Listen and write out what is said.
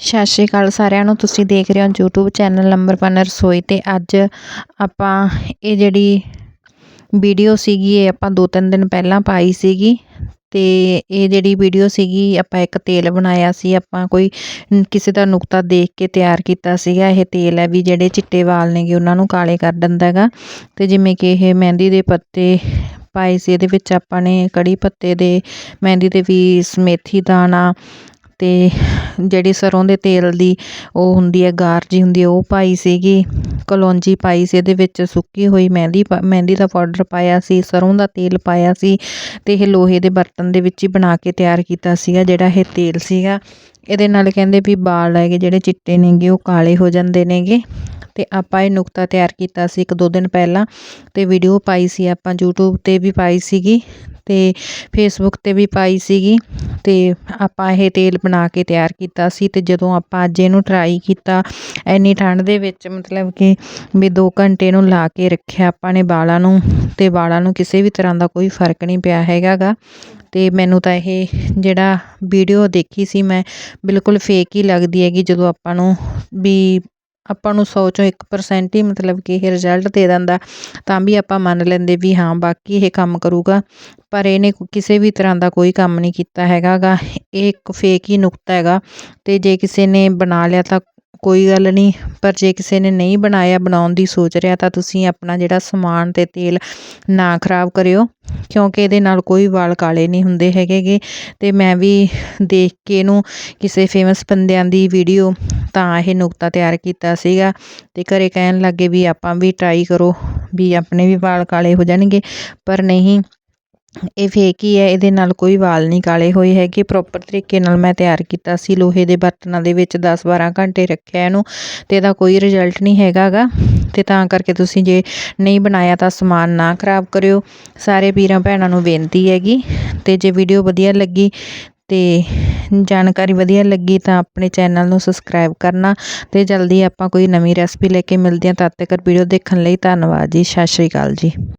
ਸਤਿ ਸ਼੍ਰੀ ਅਕਾਲ ਸਾਰਿਆਂ ਨੂੰ। ਤੁਸੀਂ ਦੇਖ ਰਹੇ ਹੋ YouTube ਚੈਨਲ ਨੰਬਰ 1 ਰਸੋਈ ਤੇ ਅੱਜ ਆਪਾਂ ਇਹ ਜਿਹੜੀ ਵੀਡੀਓ ਸੀਗੀ, ਇਹ ਆਪਾਂ ਦੋ ਤਿੰਨ ਦਿਨ ਪਹਿਲਾਂ ਪਾਈ ਸੀਗੀ ਤੇ ਇਹ ਜਿਹੜੀ ਵੀਡੀਓ ਸੀਗੀ, ਆਪਾਂ ਇੱਕ ਤੇਲ ਬਣਾਇਆ ਸੀ। ਆਪਾਂ ਕੋਈ ਕਿਸੇ ਦਾ ਨੁਕਤਾ ਦੇਖ ਕੇ ਤਿਆਰ ਕੀਤਾ ਸੀਗਾ। ਇਹ ਤੇਲ ਹੈ ਵੀ ਜਿਹੜੇ ਚਿੱਟੇ ਵਾਲ ਨੇਗੇ, ਉਹਨਾਂ ਨੂੰ ਕਾਲੇ ਕਰ ਦਿੰਦਾ ਹੈਗਾ। ਤੇ ਜਿਵੇਂ ਕਿ ਇਹ ਮਹਿੰਦੀ ਦੇ ਪੱਤੇ ਪਾਏ ਸੀ, ਇਹਦੇ ਵਿੱਚ ਆਪਾਂ ਨੇ ਕੜੀ ਪੱਤੇ ਦੇ, ਮਹਿੰਦੀ ਦੇ ਵੀ ਮੇਥੀ ਦਾਣਾ ਤੇ ਜਿਹੜੀ ਸਰੋਂ ਦੇ ਤੇਲ ਦੀ ਉਹ ਹੁੰਦੀ ਹੈ, ਗਾਰ ਜੀ ਹੁੰਦੀ ਹੈ, ਉਹ ਪਾਈ ਸੀਗੀ, ਕਲੋਂਜੀ ਪਾਈ ਸੀ, ਇਹਦੇ ਵਿੱਚ ਸੁੱਕੀ ਹੋਈ ਮਹਿੰਦੀ ਮਹਿੰਦੀ ਦਾ ਪਾਊਡਰ ਪਾਇਆ ਸੀ ਸਰ੍ਹੋਂ ਦਾ ਤੇਲ ਪਾਇਆ ਸੀ ਅਤੇ ਇਹ ਲੋਹੇ ਦੇ ਬਰਤਨ ਦੇ ਵਿੱਚ ਹੀ ਬਣਾ ਕੇ ਤਿਆਰ ਕੀਤਾ ਸੀਗਾ, ਜਿਹੜਾ ਇਹ ਤੇਲ ਸੀਗਾ। ਇਹਦੇ ਨਾਲ ਕਹਿੰਦੇ ਵੀ ਵਾਲ ਹੈਗੇ, ਜਿਹੜੇ ਚਿੱਟੇ ਨੇਗੇ, ਉਹ ਕਾਲੇ ਹੋ ਜਾਂਦੇ ਨੇਗੇ। ਤੇ ਆਪਾਂ ਇਹ ਨੁਕਤਾ ਤਿਆਰ ਕੀਤਾ ਸੀ ਇੱਕ ਦੋ ਦਿਨ ਪਹਿਲਾਂ ਤੇ ਵੀਡੀਓ ਪਾਈ ਸੀ ਆਪਾਂ, YouTube ਤੇ ਵੀ ਪਾਈ ਸੀਗੀ ਤੇ ਫੇਸਬੁੱਕ ਤੇ ਵੀ ਪਾਈ ਸੀਗੀ ਤੇ ਆਪਾਂ ਇਹ ਤੇਲ ਬਣਾ ਕੇ ਤਿਆਰ ਕੀਤਾ ਸੀ ਤੇ ਜਦੋਂ ਆਪਾਂ ਅੱਜ ਇਹਨੂੰ ਟਰਾਈ ਕੀਤਾ ਐਨੀ ਠੰਡ ਦੇ ਵਿੱਚ ਮਤਲਬ ਕਿ ਵੀ 2 ਘੰਟੇ ਨੂੰ ਲਾ ਕੇ ਰੱਖਿਆ ਆਪਾਂ ਨੇ ਵਾਲਾਂ ਨੂੰ ਤੇ ਵਾਲਾਂ ਨੂੰ ਕਿਸੇ ਵੀ ਤਰ੍ਹਾਂ ਦਾ ਕੋਈ ਫ਼ਰਕ ਨਹੀਂ ਪਿਆ ਹੈਗਾਗਾ ਤੇ ਮੈਨੂੰ ਤਾਂ ਇਹ ਜਿਹੜਾ ਵੀਡੀਓ ਦੇਖੀ ਸੀ ਮੈਂ ਬਿਲਕੁਲ ਫੇਕ ਹੀ ਲੱਗਦੀ ਹੈਗੀ ਜਦੋਂ ਆਪਾਂ ਨੂੰ ਵੀ ਆਪਾਂ ਨੂੰ 100 ਚੋਂ 1% ਹੀ ਮਤਲਬ ਕਿ ਇਹ ਰਿਜ਼ਲਟ ਦੇ ਦਿੰਦਾ। ਤਾਂ ਵੀ ਆਪਾਂ ਮੰਨ ਲੈਂਦੇ ਵੀ ਹਾਂ, ਬਾਕੀ ਇਹ ਕੰਮ ਕਰੂਗਾ। ਪਰ ਇਹਨੇ ਕਿਸੇ ਵੀ ਤਰ੍ਹਾਂ ਦਾ ਕੋਈ ਕੰਮ ਨਹੀਂ ਕੀਤਾ ਹੈਗਾਗਾ। ਇਹ ਇੱਕ ਫੇਕ ਹੀ ਨੁਕਤਾ ਹੈਗਾ। ਤੇ ਜੇ ਕਿਸੇ ਨੇ ਬਣਾ ਲਿਆ ਤਾਂ ਕੋਈ ਗੱਲ ਨਹੀਂ, ਪਰ ਜੇ ਕਿਸੇ ਨੇ ਨਹੀਂ ਬਣਾਇਆ, ਬਣਾਉਣ ਦੀ ਸੋਚ ਰਿਹਾ, ਤਾਂ ਤੁਸੀਂ ਆਪਣਾ ਜਿਹੜਾ ਸਮਾਨ ਅਤੇ ਤੇਲ ਨਾ ਖਰਾਬ ਕਰਿਓ, ਕਿਉਂਕਿ ਇਹਦੇ ਨਾਲ ਕੋਈ ਵਾਲ ਕਾਲੇ ਨਹੀਂ ਹੁੰਦੇ ਹੈਗੇਗੇ ਅਤੇ ਮੈਂ ਵੀ ਦੇਖ ਕੇ ਇਹਨੂੰ ਕਿਸੇ ਫੇਮਸ ਬੰਦਿਆਂ ਦੀ ਵੀਡੀਓ ਤਾਂ ਇਹ ਨੁਕਤਾ ਤਿਆਰ ਕੀਤਾ ਸੀਗਾ ਅਤੇ ਘਰ ਕਹਿਣ ਲੱਗੇ ਵੀ ਆਪਾਂ ਵੀ ਟਰਾਈ ਕਰੋ, ਵੀ ਆਪਣੇ ਵੀ ਵਾਲ ਕਾਲੇ ਹੋ ਜਾਣਗੇ, ਪਰ ਨਹੀਂ। ਇਹ ਫੇਕ ਹੀ ਹੈ, ਇਹਦੇ ਨਾਲ ਕੋਈ ਵਾਲ ਨਹੀਂ ਕਾਲੇ ਹੋਏ ਹੈਗੇ। ਪ੍ਰੋਪਰ ਤਰੀਕੇ ਨਾਲ ਮੈਂ ਤਿਆਰ ਕੀਤਾ ਸੀ, ਲੋਹੇ ਦੇ ਬਰਤਨਾਂ ਦੇ ਵਿੱਚ 10-12 ਘੰਟੇ ਰੱਖਿਆ ਇਹਨੂੰ ਤੇ ਇਹਦਾ ਕੋਈ ਰਿਜ਼ਲਟ ਨਹੀਂ ਹੈਗਾਗਾ। ਤੇ ਤਾਂ ਕਰਕੇ ਤੁਸੀਂ ਜੇ ਨਹੀਂ ਬਣਾਇਆ ਤਾਂ ਸਮਾਨ ਨਾ ਖਰਾਬ ਕਰਿਓ। ਸਾਰੇ ਵੀਰਾਂ ਭੈਣਾਂ ਨੂੰ ਬੇਨਤੀ ਹੈਗੀ ਤੇ ਜੇ ਵੀਡੀਓ ਵਧੀਆ ਲੱਗੀ ਤੇ ਜਾਣਕਾਰੀ ਵਧੀਆ ਲੱਗੀ ਤਾਂ ਆਪਣੇ ਚੈਨਲ ਨੂੰ ਸਬਸਕ੍ਰਾਈਬ ਕਰਨਾ ਤੇ ਜਲਦੀ ਆਪਾਂ ਕੋਈ ਨਵੀਂ ਰੈਸਪੀ ਲੈ ਕੇ ਮਿਲਦੇ ਹਾਂ। ਤਦ ਤੱਕ ਵੀਡੀਓ ਦੇਖਣ ਲਈ ਧੰਨਵਾਦ ਜੀ। ਸਤਿ ਸ਼੍ਰੀ ਅਕਾਲ ਜੀ।